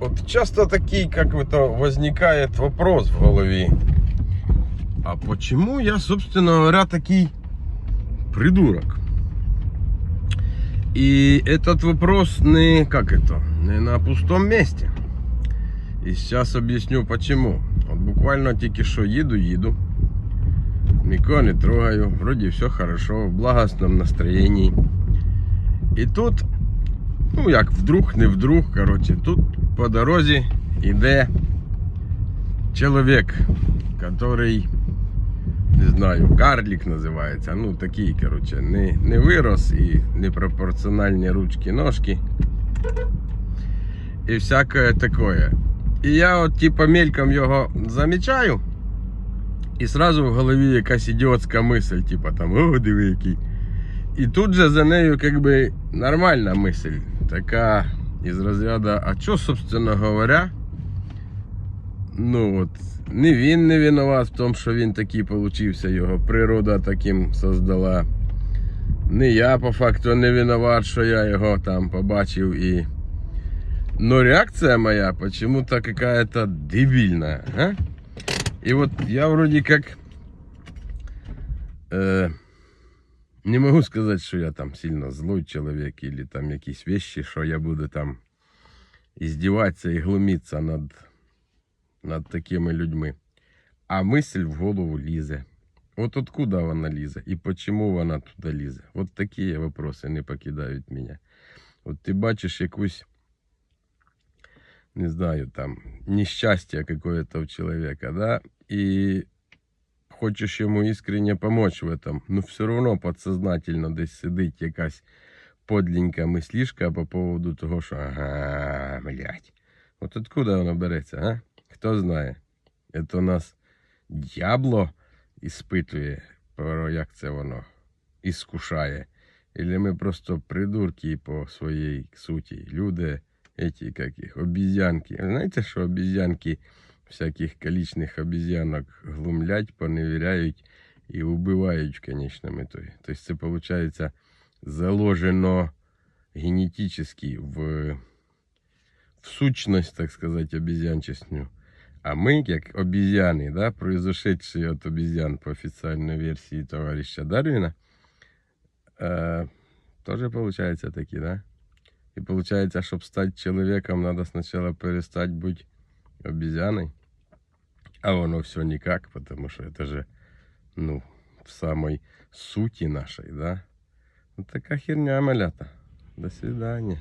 Вот часто такие, как это, возникает вопрос в голове. А почему я, собственно говоря, такий придурок? И этот вопрос не, как это, не на пустом месте. И сейчас объясню почему. От буквально тільки що їду, їду. Нікого не трогаю, вроді все хорошо, в благостном настроєнні. І тут, ну як вдруг, не вдруг, коротше, тут по дорозі йде чоловік, який, не знаю, карлік називається. Ну такий, коротше, не, не вирос і непропорціональні ручки, ножки. І всяке таке. І я от типа мельком його замічаю. І сразу в голові якась ідіотська мисль, типа там, о, диви який. І тут же за нею как би нормальна мисль. Така із розряду, а що, собственно говоря, ну от, не він не винуват в тому, що він такий получився, його природа таким создала. Не я по факту не виноват, що я його там побачив і. Но реакция моя почему-то какая-то дебильная. А? И вот я вроде как э, не могу сказать, что я там сильно злой человек или там якісь вещи, що я буду там издеваться и глумиться над, над такими людьми. А мысль в голову лізе. Вот откуда вона лізе і почему вона туди лізе? Вот такі вопроси не покидають мене. От ти бачиш якусь не знаю, там, несчастье какое-то у человека, да, и хочеш йому искренне помочь в этом, но все равно подсознательно десь сидить якась подленька мислішка по поводу того, що ага, блядь, от откуда воно береться, а? Хто знає? Це нас дьябло іспитує, як це воно іскушає. Или ми просто придурки по своїй суті. Люди, эти, как их, обезьянки. Знаете, что обезьянки всяких количных обезьянок глумлять, поневіряють і вбивають в конечном итоге. То есть це получается заложено генетически в, в сущность, так сказать, обезьянчесню. А мы, как обезьяны, да, произошедшие от обезьян по официальной версии товарища Дарвина, э, тоже получается такие, да? И получается, чтобы стать человеком, надо сначала перестать быть обезьяной. А оно все никак, потому что это же, ну, в самой сути нашей, да? Вот такая херня, малята. До свидания.